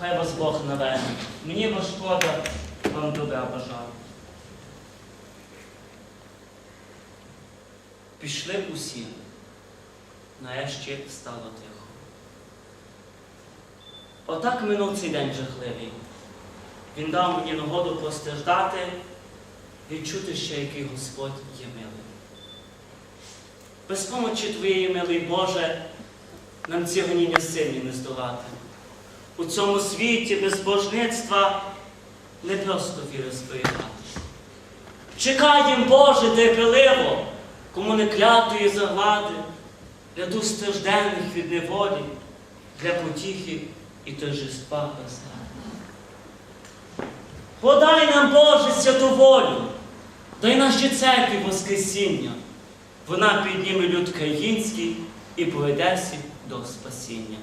хай вас Бог наверне. Мені вас шкода, вам добра бажаю. Пішли б усі, нарешті стало тихо. Отак минув цей день жахливий. Він дав мені нагоду постраждати, відчути ще, який Господь є милий. Без помочі Твоєї, милий Боже, нам ці гоніння сильні не здолати. У цьому світі безбожництва не просто віри зберігати. Чекаєм, Боже, терпеливо, кому не клятої заглади, для дух стражденних від неволі, для потіхи і торжества Христа. Подай нам, Боже, святу волю, дай нашій церкві Воскресіння. Вона підніме люд країнський і поведе до спасіння.